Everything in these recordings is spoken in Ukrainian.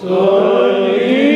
Slowly.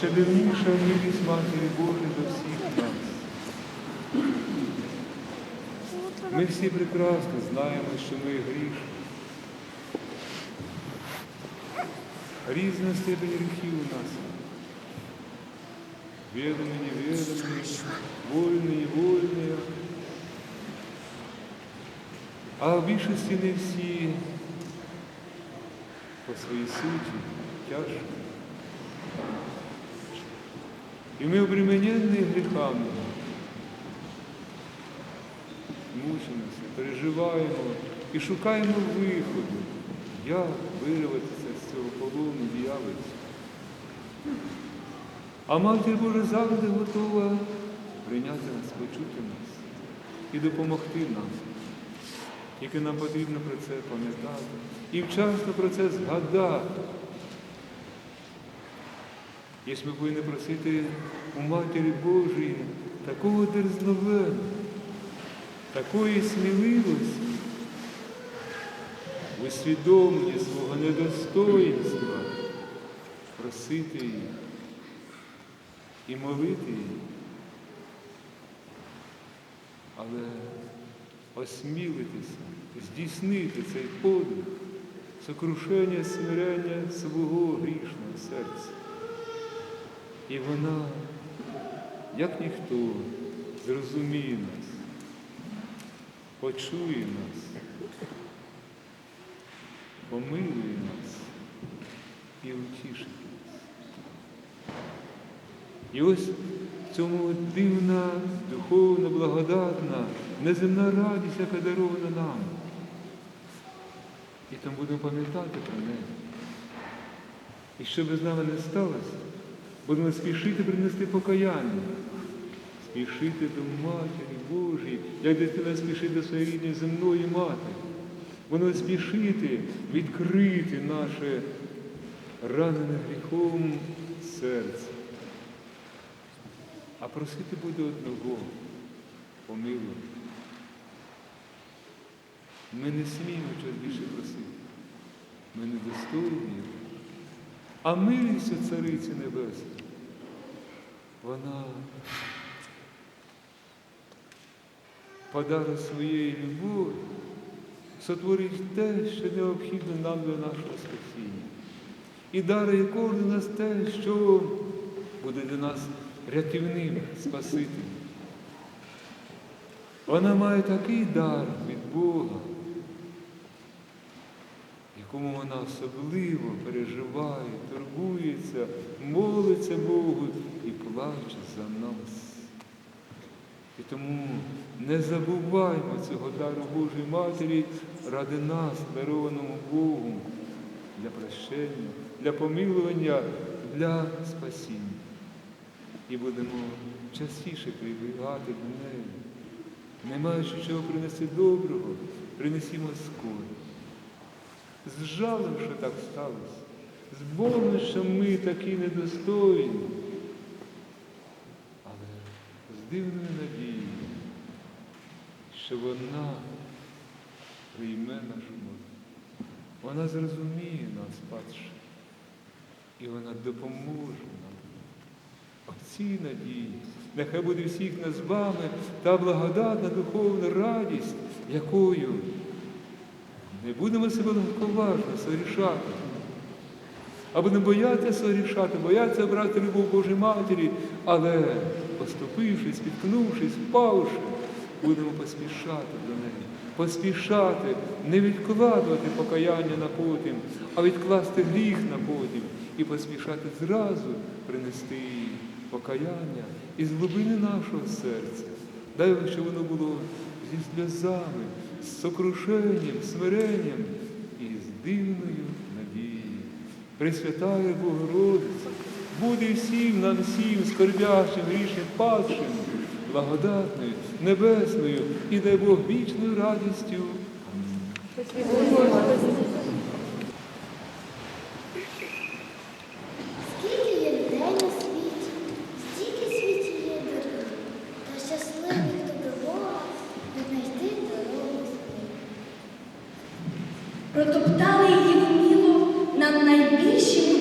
Ще дивніша милість Матері Божої до всіх нас. Ми всі прекрасно знаємо, що ми грішні. Різна степень гріхів у нас. Відомі, невідомі, вольні, невольні. А в більшості не всі по своїй суті тяжко. І ми обременені гріхами. Мучимося, переживаємо і шукаємо виходу, як вирватися з цього полону діявольця. А Матір Божа завжди готова прийняти нас, почути нас і допомогти нам. Тільки нам потрібно про це пам'ятати і вчасно про це згадати. Якщо ми повинні просити у Матері Божої такого дерзновення, такої сміливості, в усвідомленні свого недостоїнства, просити її і молити її. Але осмілитися, здійснити цей подвиг, сокрушення, смирення свого грішного серця. І вона, як ніхто, зрозуміє нас, почує нас, помилує нас і утішить нас. І ось в цьому дивна, духовна, благодатна, неземна радість, яка дарована нам. І там будемо пам'ятати про неї. І що би з нами не сталося, будемо спішити принести покаяння, спішити до Матері Божої, як дитина спішить до своєї рідної земної матері. Будемо спішити відкрити наше ранене гріхом серце. А просити буде одного помилуй. Ми не сміємо чогось більше просити. Ми недостойні. А милість Цариці Небесної, вона подарок своєї любові сотворить те, що необхідно нам для нашого спасіння. І дарує кожен нас те, що буде для нас рятівним, спасителем. Вона має такий дар від Бога, якому вона особливо переживає, турбується, молиться Богу і плаче за нас. І тому не забуваймо цього дару Божої Матері ради нас, дарованому Богу, для прощення, для помилування, для спасіння. І будемо частіше прибігати до неї. Не маючи чого принести доброго, принесімо скорі. З жалем, що так сталося, з болем, що ми такі недостойні, дивною надією, що вона прийме нашу молитву. Вона зрозуміє нас, Падше, і вона допоможе нам. В цій надії, нехай буде всіх нас з вами та благодатна духовна радість, якою не будемо себе легковажно сорішати, а будемо боятися сорішати, боятися брати любов Божої Матері, але, оступившись, спіткнувшись, впавши, будемо поспішати до неї, поспішати, не відкладувати покаяння на потім, а відкласти гріх на потім і поспішати зразу принести її покаяння із глибини нашого серця. Дай, щоб воно було зі сльозами, з сокрушенням, смиренням і з дивною надією. Пресвятає Богородиця буде всім нам всім скорбящим, грішним, падшим, благодатною, небесною і дай Бог вічною радістю. Скільки є людей на світі, стільки світі є доріг, та щасливих до Бога не знайти дорогу Протоптали її вміло нам найбільшому.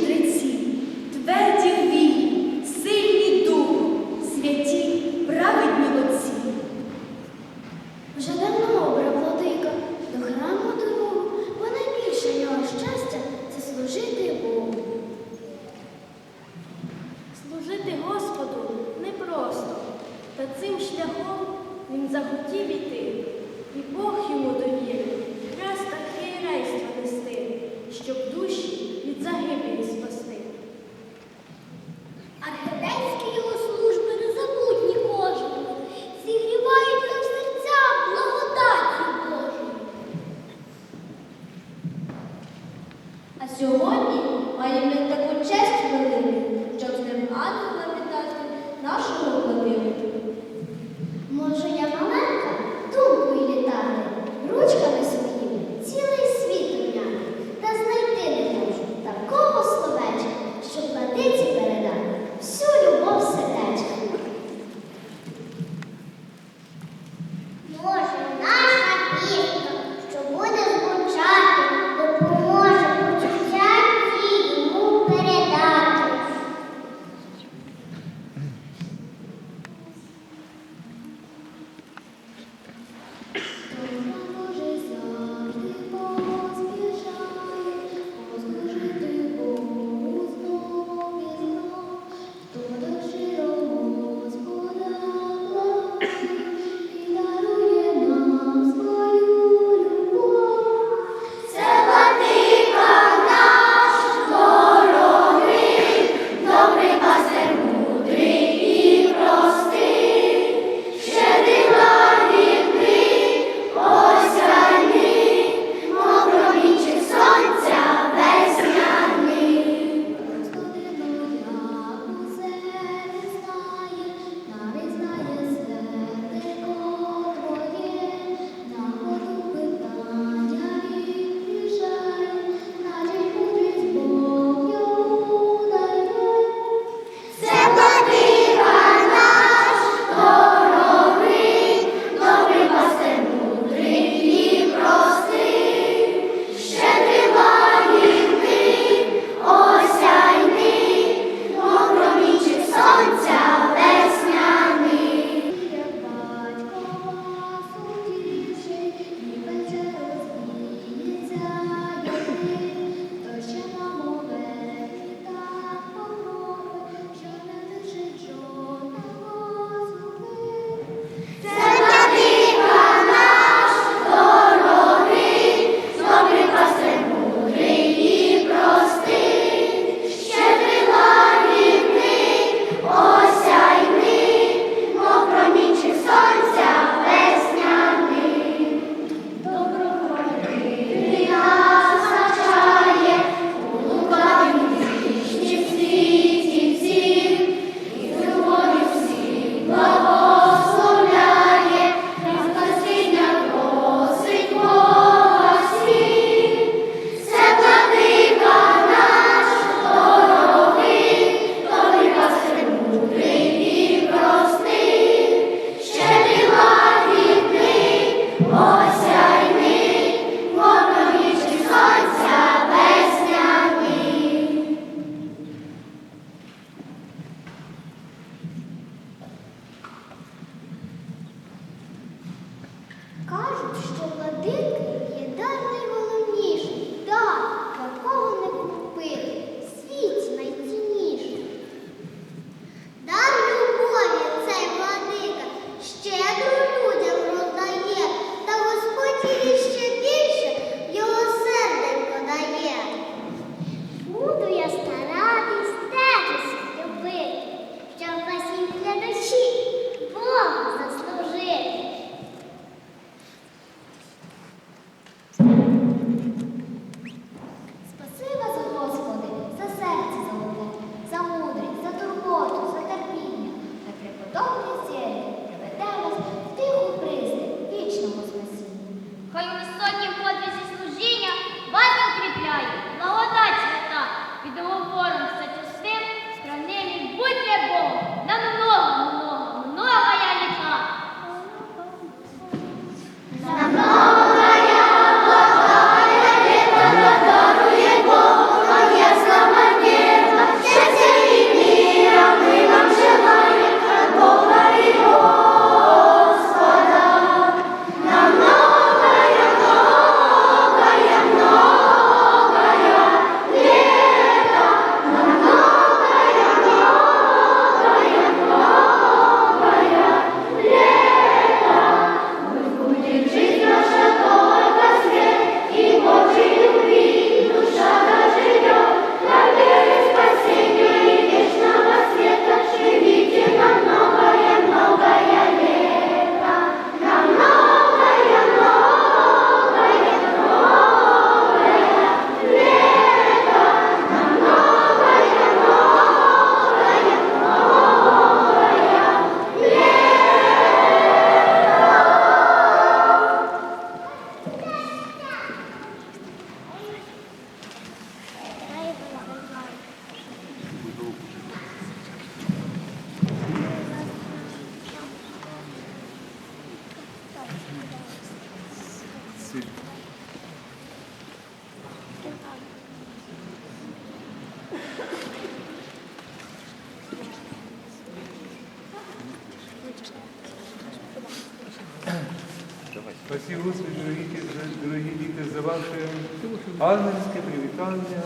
Ангельське привітання,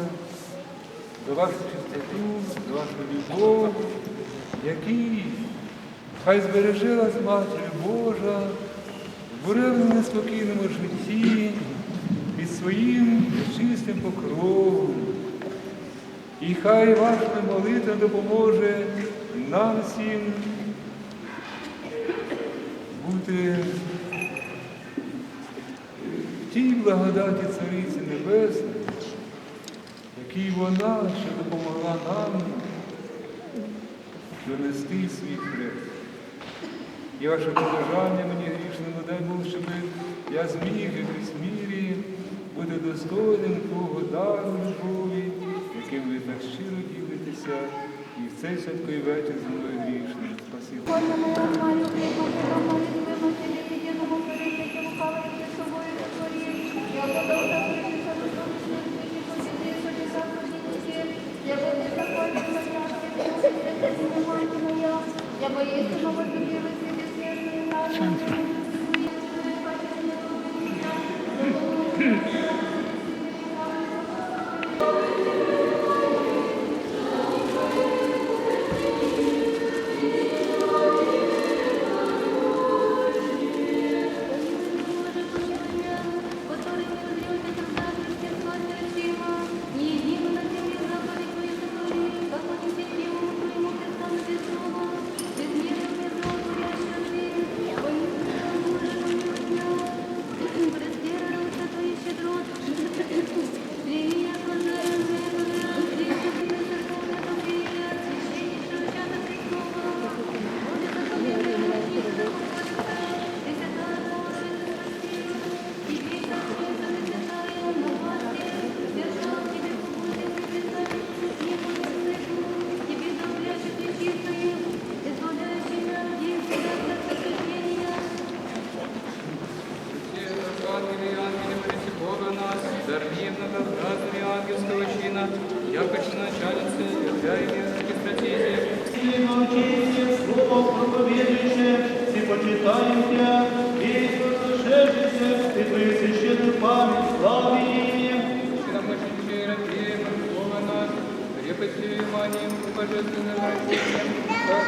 за вашу чистоту, за вашу любов, який хай збереже вас Божа в буревному неспокійному житті під своїм чистим покровом. І хай ваша молитва допоможе нам всім бути благодаті Цариці Небесної, якій вона ще допомогла нам донести свій хрест. І ваше побажання мені грішному, дай Бог, щоб я зміг в якійсь мірі бути достойним того дару любові, яким ви так щиро ділитеся, і в цей святковий вечір зі мною грішним. Спасибо. Santo.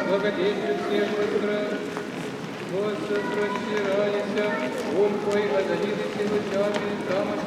Благодетель всех воздра. Господь, распростирайся, ум твой одарит и лучами тамошними,